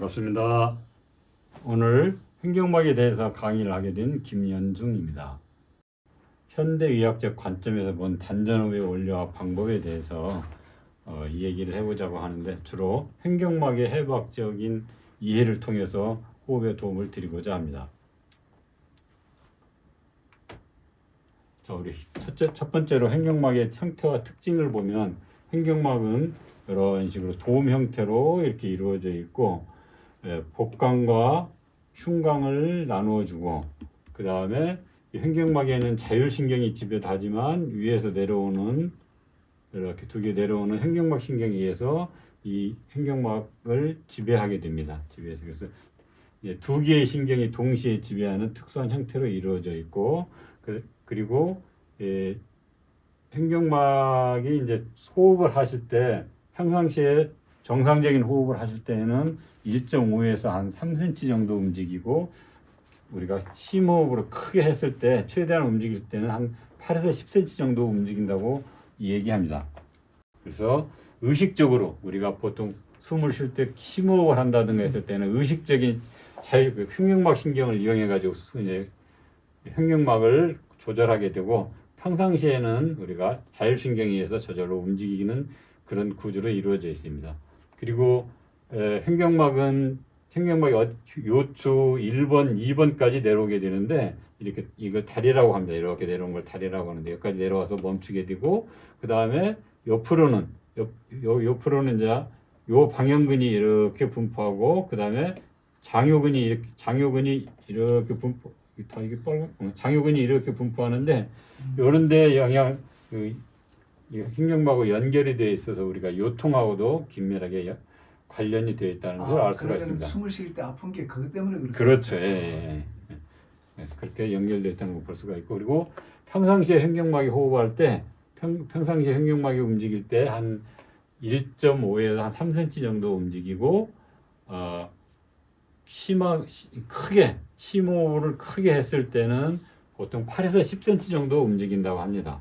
반갑습니다. 오늘 횡격막에 대해서 강의를 하게 된 김연중입니다. 현대의학적 관점에서 본 단전호흡의 원리와 방법에 대해서 어, 이 얘기를 해보자고 하는데 주로 횡격막의 해부학적인 이해를 통해서 호흡에 도움을 드리고자 합니다. 자, 우리 첫째, 첫 번째로 횡격막의 형태와 특징을 보면 횡격막은 이런 식으로 돔 형태로 이렇게 이루어져 있고 예, 복강과 흉강을 나누어 주고 그 다음에 횡격막에는 자율신경이 지배하지만 위에서 내려오는 이렇게 두 개 내려오는 횡격막 신경에 의해서 이 횡격막을 지배하게 됩니다. 지배해서 그래서 예, 두 개의 신경이 동시에 지배하는 특수한 형태로 이루어져 있고 그, 그리고 예, 횡격막이 이제 호흡을 하실 때 평상시에 정상적인 호흡을 하실 때에는 1.5에서 한 3cm 정도 움직이고 우리가 심호흡으로 크게 했을 때 최대한 움직일 때는 한 8에서 10cm 정도 움직인다고 얘기합니다. 그래서 의식적으로 우리가 보통 숨을 쉴 때 심호흡을 한다든가 했을 때는 의식적인 자유 그 횡격막 신경을 이용해 가지고 이제 횡격막을 조절하게 되고 평상시에는 우리가 자율신경에 의해서 저절로 움직이는 그런 구조로 이루어져 있습니다. 그리고 에, 횡격막은 횡격막이 어- 요추 1번, 2번까지 내려오게 되는데 이렇게 이걸 다리라고 합니다. 이렇게 내려온 걸 다리라고 하는데 여기까지 내려와서 멈추게 되고 그 다음에 옆으로는 옆, 요, 옆으로는 이제 요 방향근이 이렇게 분포하고 그 다음에 장요근이 이렇게 장요근이 이렇게 분포 다 이게 빨간 어, 장요근이 이렇게 분포하는데 요런데 영향 그, 이 횡격막하고 연결이 되어 있어서 우리가 요통하고도 긴밀하게 여- 관련이 되어 있다는 것을 알 수가 있습니다. 숨을 쉴때 아픈 게 그것 때문에 그렇습니다. 그렇죠. 예, 예, 예. 예, 그렇게 연결되어 있다는 걸 볼 수가 있고 그리고 평상시에 횡격막이 호흡할 때 평, 평상시에 횡격막이 움직일 때 한 1.5에서 한 3cm 정도 움직이고 어, 심하 시- 크게 심호흡을 크게 했을 때는 보통 8에서 10cm 정도 움직인다고 합니다.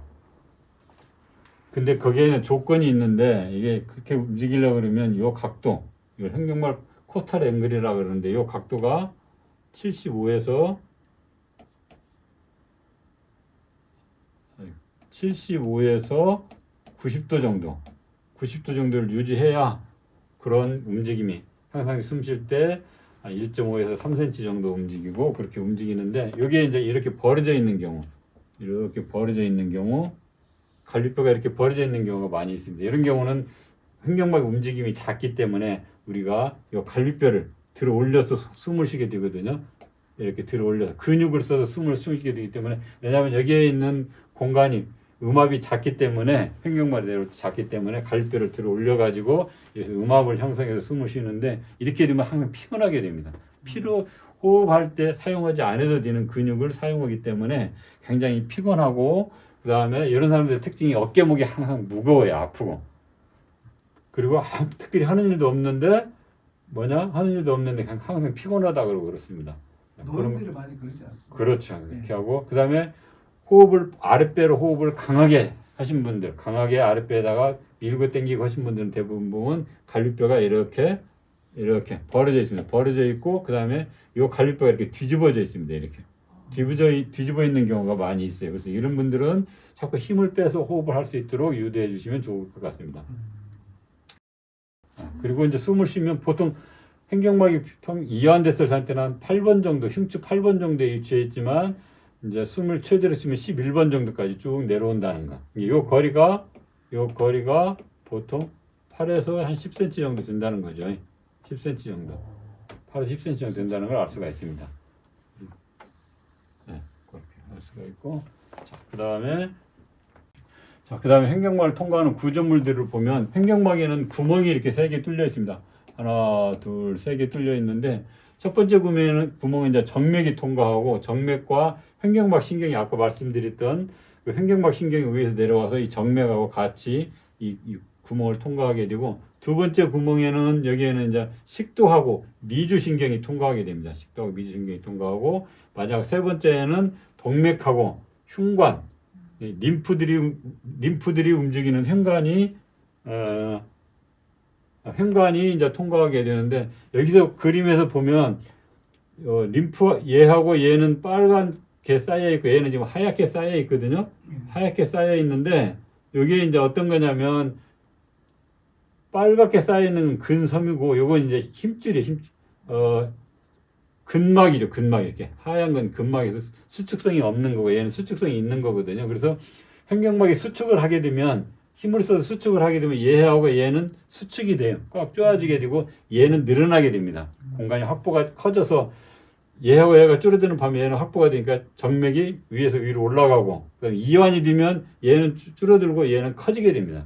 근데 거기에는 조건이 있는데 이게 그렇게 움직이려고 그러면 이 각도, 이걸 횡격막 코스탈 앵글이라 그러는데 이 각도가 75에서 75에서 90도 정도, 90도 정도를 유지해야 그런 움직임이 항상 숨 쉴 때 1.5에서 3cm 정도 움직이고 그렇게 움직이는데 여기에 이제 이렇게 벌어져 있는 경우, 이렇게 벌어져 있는 경우, 갈비뼈가 이렇게 벌어져 있는 경우가 많이 있습니다. 이런 경우는 횡격막 움직임이 작기 때문에 우리가 이 갈비뼈를 들어 올려서 수- 숨을 쉬게 되거든요. 이렇게 들어 올려서 근육을 써서 숨을 쉬게 되기 때문에 왜냐하면 여기에 있는 공간이 음압이 작기 때문에 횡격막이 작기 때문에 갈비뼈를 들어 올려 가지고 여기서 음압을 형성해서 숨을 쉬는데 이렇게 되면 항상 피곤하게 됩니다. 피로 호흡할 때 사용하지 않아도 되는 근육을 사용하기 때문에 굉장히 피곤하고 그 다음에 이런 사람들의 특징이 어깨목이 항상 무거워요 아프고 그리고 아- 특별히 하는 일도 없는데 뭐냐 하는 일도 없는데 그냥 항상 피곤하다 그러고 그렇습니다. 노인들이 많이 그러지 않습니까? 그렇죠. 그렇게 하고 그 다음에 호흡을 아랫배로 호흡을 강하게 하신 분들, 강하게 아랫배에다가 밀고 당기고 하신 분들은 대부분 보면 갈비뼈가 이렇게 이렇게 벌어져 있습니다. 벌어져 있고 그 다음에 이 갈비뼈가 이렇게 뒤집어져 있습니다. 이렇게 뒤집어 뒤집어 있는 경우가 많이 있어요. 그래서 이런 분들은 자꾸 힘을 빼서 호흡을 할 수 있도록 유도해 주시면 좋을 것 같습니다. 아, 그리고 이제 숨을 쉬면 보통 평 이완됐을 상태는 한 8번 정도, 흉추 8번 정도에 위치해 있지만 이제 숨을 최대로 쉬면 11번 정도까지 쭉 내려온다는 거. 이 거리가 요 거리가 보통 8에서 한 10cm 정도 된다는 거죠. 10cm 정도. 8에서 10cm 정도 된다는 걸 알 수가 있습니다. 네, 수가 있고. 자, 그다음에 자, 그 다음에 횡격막을 통과하는 구조물들을 보면 횡격막에는 구멍이 이렇게 세 개 뚫려 있습니다. 하나, 둘, 세 개 뚫려 있는데 첫 번째 구멍은 구멍은 이제 정맥이 통과하고 정맥과 횡격막 신경이 아까 말씀드렸던 그 횡격막 신경이 위에서 내려와서 이 정맥하고 같이 이, 이 구멍을 통과하게 되고 두 번째 구멍에는 여기에는 이제 식도하고 미주 신경이 통과하게 됩니다. 식도하고 미주 신경이 통과하고 마지막 세 번째에는 동맥하고 흉관, 이 림프들이 림프들이 움직이는 혈관이 어, 횡관이 이제 통과하게 되는데 여기서 그림에서 보면 어, 림프 얘하고 얘는 빨갛게 쌓여 있고 얘는 지금 하얗게 쌓여 있거든요. 하얗게 쌓여 있는데 여기에 이제 어떤 거냐면 빨갛게 쌓여 있는 근섬이고 요건 이제 힘줄이 힘 어, 근막이죠, 근막 이렇게 하얀 건 근막에서 수축성이 없는 거고 얘는 수축성이 있는 거거든요. 그래서 횡격막이 수축을 하게 되면 힘을 써서 수축을 하게 되면 얘하고 얘는 수축이 돼요. 꽉 조아지게 되고 얘는 늘어나게 됩니다. 공간이 확보가 커져서 얘하고 얘가 줄어드는 밤에 얘는 확보가 되니까 정맥이 위에서 위로 올라가고 그다음에 이완이 되면 얘는 줄- 줄어들고 얘는 커지게 됩니다.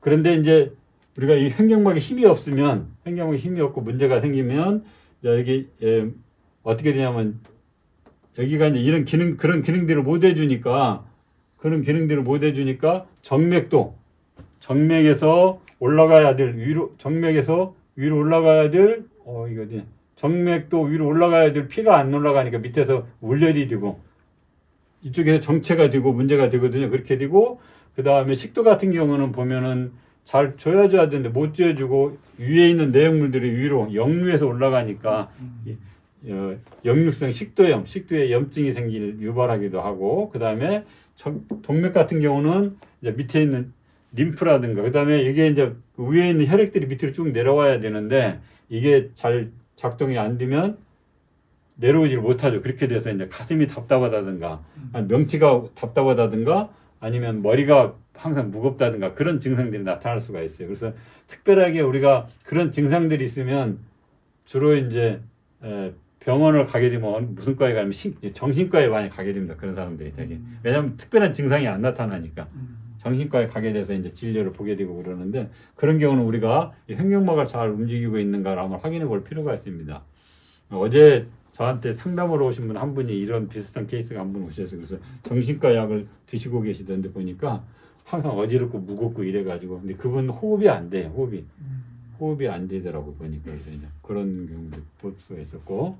그런데 이제 우리가 이 횡격막에 힘이 없으면 횡격막에 힘이 없고 문제가 생기면 자, 여기 예, 어떻게 되냐면 여기가 이제 이런 기능 그런 기능들을 못 해주니까 그런 기능들을 못 해주니까 정맥도 정맥에서 올라가야 될 위로 정맥에서 위로 올라가야 될 어 이거 어디 정맥도 위로 올라가야 될 피가 안 올라가니까 밑에서 울려이 되고 이쪽에서 정체가 되고 문제가 되거든요. 그렇게 되고 그 다음에 식도 같은 경우는 보면은 잘 줘야줘야 되는데 못 줘주고 위에 있는 내용물들이 위로 역류해서 올라가니까 어, 역류성 식도염, 식도에 염증이 생길 유발하기도 하고 그 다음에 동맥 같은 경우는 이제 밑에 있는 림프라든가 그 다음에 이게 이제 위에 있는 혈액들이 밑으로 쭉 내려와야 되는데 이게 잘 작동이 안 되면 내려오지를 못하죠. 그렇게 돼서 이제 가슴이 답답하다든가 아니, 명치가 답답하다든가 아니면 머리가 항상 무겁다든가 그런 증상들이 나타날 수가 있어요. 그래서 특별하게 우리가 그런 증상들이 있으면 주로 이제 에, 병원을 가게 되면 무슨 과에 가면 신- 정신과에 많이 가게 됩니다. 그런 사람들이 되게 왜냐하면 특별한 증상이 안 나타나니까 정신과에 가게 돼서 이제 진료를 보게 되고 그러는데 그런 경우는 우리가 이 횡격막을 잘 움직이고 있는가를 한번 확인해 볼 필요가 있습니다. 어제 저한테 상담으로 오신 분 한 분이 이런 비슷한 케이스가 한 분 오셨어요. 그래서 정신과 약을 드시고 계시던데 보니까 항상 어지럽고 무겁고 이래가지고. 근데 그분 호흡이 안 돼요. 호흡이. 호흡이 안 되더라고 보니까. 그래서 이제 그런 경우도 있었고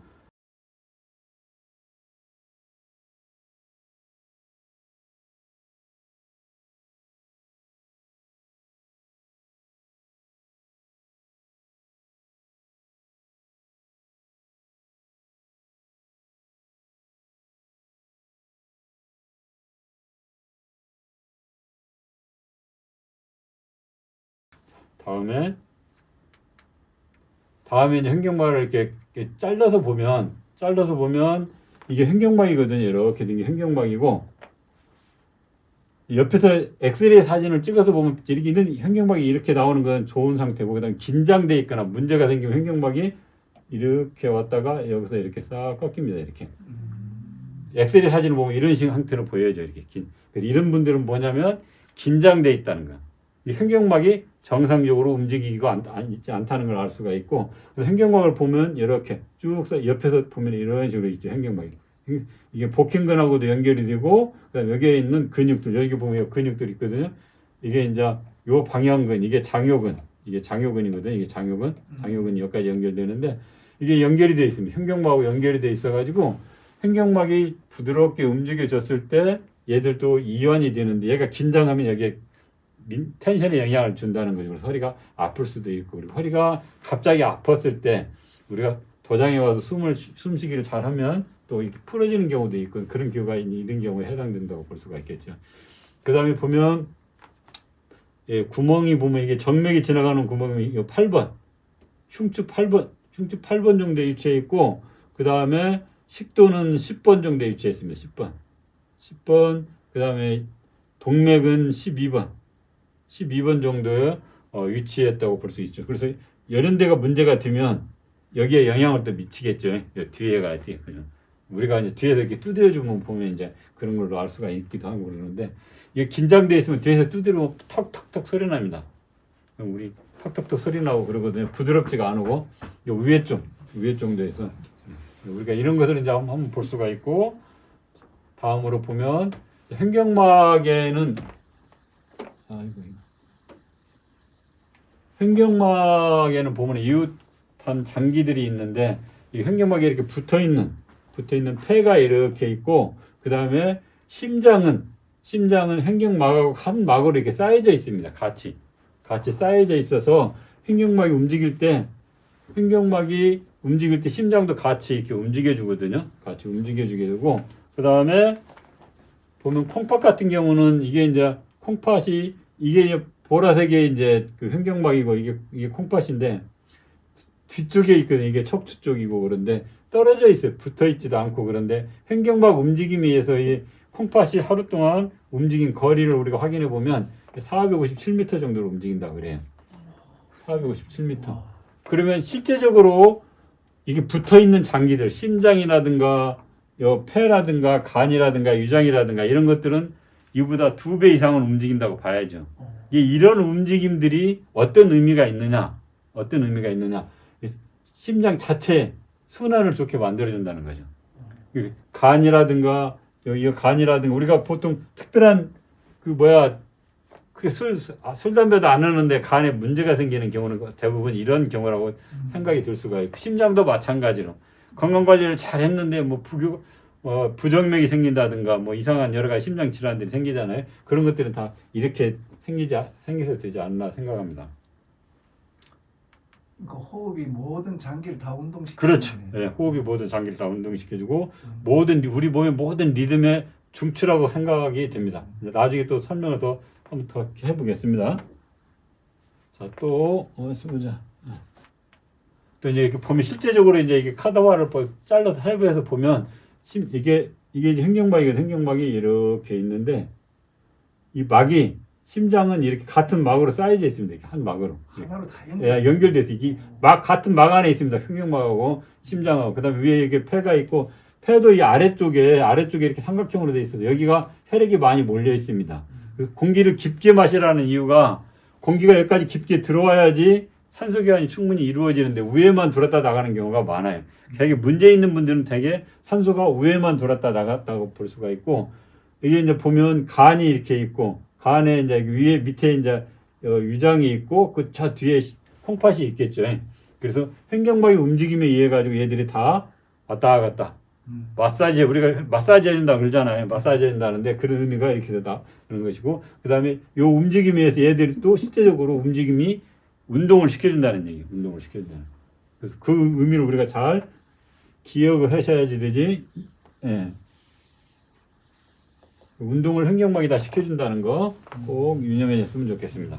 다음에 다음에 이제 횡격막을 이렇게, 이렇게 잘라서 보면 잘라서 보면 이게 횡격막이거든요. 이렇게 된게 횡격막이고 옆에서 엑스레이 사진을 찍어서 보면 이렇게 있는 횡격막이 이렇게 나오는 건 좋은 상태고 그다음 에 긴장돼 있거나 문제가 생기면 횡격막이 이렇게 왔다가 여기서 이렇게 싹 꺾입니다. 이렇게 엑스레이 사진을 보면 이런 식 형태로 보여져 이렇게 긴. 그래서 이런 분들은 뭐냐면 긴장돼 있다는 거야. 이 횡격막이 정상적으로 움직이고 안, 안- 있지 않다는 걸 알 수가 있고 횡격막을 보면 이렇게 쭉 써- 옆에서 보면 이런 식으로 있죠 횡격막이. 이게 복행근하고도 연결이 되고 그다음에 여기에 있는 근육들 여기 보면 근육들 있거든요. 이게 이제 요 방향근 이게 장요근 이게 장요근이거든요. 이게 장요근 장요근이 여기까지 연결되는데 이게 연결이 되어 있습니다. 횡격막하고 연결이 되어 있어 가지고 횡격막이 부드럽게 움직여졌을 때 얘들도 이완이 되는데 얘가 긴장하면 여기에 민- 텐션에 영향을 준다는 거죠. 그래서 허리가 아플 수도 있고 그리고 허리가 갑자기 아팠을 때 우리가 도장에 와서 숨을 쉬- 숨쉬기를 잘하면 또 이렇게 풀어지는 경우도 있고 그런 경우가 있- 이런 경우에 해당된다고 볼 수가 있겠죠. 그 다음에 보면 예, 구멍이 보면 이게 정맥이 지나가는 구멍이 이 8번 흉추 8번 흉추 8번 정도에 위치해 있고 그 다음에 식도는 10번 정도에 위치해 있습니다. 10번 10번 그 다음에 동맥은 12번 12번 정도에 어, 위치했다고 볼 수 있죠. 그래서 이런 데가 문제가 되면 여기에 영향을 또 미치겠죠. 요 뒤에가 뒤에 그죠. 우리가 이제 뒤에서 이렇게 두드려주면 보면 이제 그런 걸로 알 수가 있기도 하고 그러는데 이게 긴장돼 있으면 뒤에서 두드리면 턱턱턱 소리 납니다. 우리 턱턱턱 소리 나고 그러거든요. 부드럽지가 않고 요 위에 좀 위에 정도에서 우리가 이런 것을 이제 한번 볼 수가 있고 다음으로 보면 횡격막에는 아이고. 횡격막에는 보면 이웃한 장기들이 있는데 이 횡격막에 이렇게 붙어 있는 붙어 있는 폐가 이렇게 있고 그 다음에 심장은 심장은 횡격막하고 한 막으로 이렇게 쌓여져 있습니다. 같이 같이 쌓여져 있어서 횡격막이 움직일 때 횡격막이 움직일 때 심장도 같이 이렇게 움직여 주거든요. 같이 움직여 주게 되고 그 다음에 보면 콩팥 같은 경우는 이게 이제 콩팥이 이게 보라색의 이제 그 횡격막이고 이게 이게 콩팥인데 뒤쪽에 있거든요. 이게 척추 쪽이고 그런데 떨어져 있어요. 붙어 있지도 않고 그런데 횡격막 움직임에 의해서 이 콩팥이 하루 동안 움직인 거리를 우리가 확인해 보면 457m 정도로 움직인다 그래요. 457m. 그러면 실제적으로 이게 붙어 있는 장기들, 심장이라든가 요 폐라든가 간이라든가 유장이라든가 이런 것들은 이보다 두 배 이상은 움직인다고 봐야죠. 이런 움직임들이 어떤 의미가 있느냐? 어떤 의미가 있느냐? 심장 자체 순환을 좋게 만들어준다는 거죠. 그 간이라든가 이 간이라든가 우리가 보통 특별한 그 뭐야 그게 술, 아, 술 담배도 안 하는데 간에 문제가 생기는 경우는 대부분 이런 경우라고 생각이 들 수가 있고 심장도 마찬가지로 건강 관리를 잘 했는데 뭐 부교 어, 부정맥이 생긴다든가 뭐 이상한 여러 가지 심장 질환들이 생기잖아요. 그런 것들은 다 이렇게 생기지 생겨서 되지 않나 생각합니다. 그 호흡이 모든 장기를 다 운동시키는 그렇죠. 예, 호흡이 모든 장기를 다 운동시켜주고 음. 모든 우리 몸의 모든 리듬의 중추라고 생각이 됩니다. 나중에 또 설명을 더 한번 더 해보겠습니다. 자, 또 어, 보자. 또 이제 이렇게 보면 실제적으로 이제 이게 카다와를 뭐 잘라서 해부해서 보면 심, 이게 이게 이제 횡격막이거든. 횡격막이 이렇게 있는데 이 막이 심장은 이렇게 같은 막으로 쌓여져 있습니다. 이렇게 한 막으로. 하나로 다 예, 연결. 연결돼서 이게 막 같은 막 안에 있습니다. 횡격막하고 심장하고 그다음에 위에 이게 폐가 있고 폐도 이 아래쪽에 아래쪽에 이렇게 삼각형으로 돼 있어서 여기가 혈액이 많이 몰려 있습니다. 그 공기를 깊게 마시라는 이유가 공기가 여기까지 깊게 들어와야지 산소 교환이 충분히 이루어지는데 위에만 들었다 나가는 경우가 많아요. 되게 문제 있는 분들은 되게 산소가 위에만 들었다 나갔다고 볼 수가 있고 이게 이제 보면 간이 이렇게 있고 간에 이제 위에 밑에 이제 어, 유장이 있고 그저 뒤에 시- 콩팥이 있겠죠. 그래서 횡격막의 움직임에 의해 가지고 얘들이 다 왔다 갔다 음. 마사지 우리가 마사지 해준다 그러잖아요. 마사지 해준다는데 그런 의미가 이렇게 되다 그런 것이고 그 다음에 요 움직임에 의해서 얘들이 또 실제적으로 움직임이 운동을 시켜준다는 얘기. 운동을 시켜준다는. 그래서 그 의미를 우리가 잘 기억을 하셔야지 되지. 예. 운동을 횡격막이 다 시켜준다는 거 꼭 유념해 줬으면 좋겠습니다.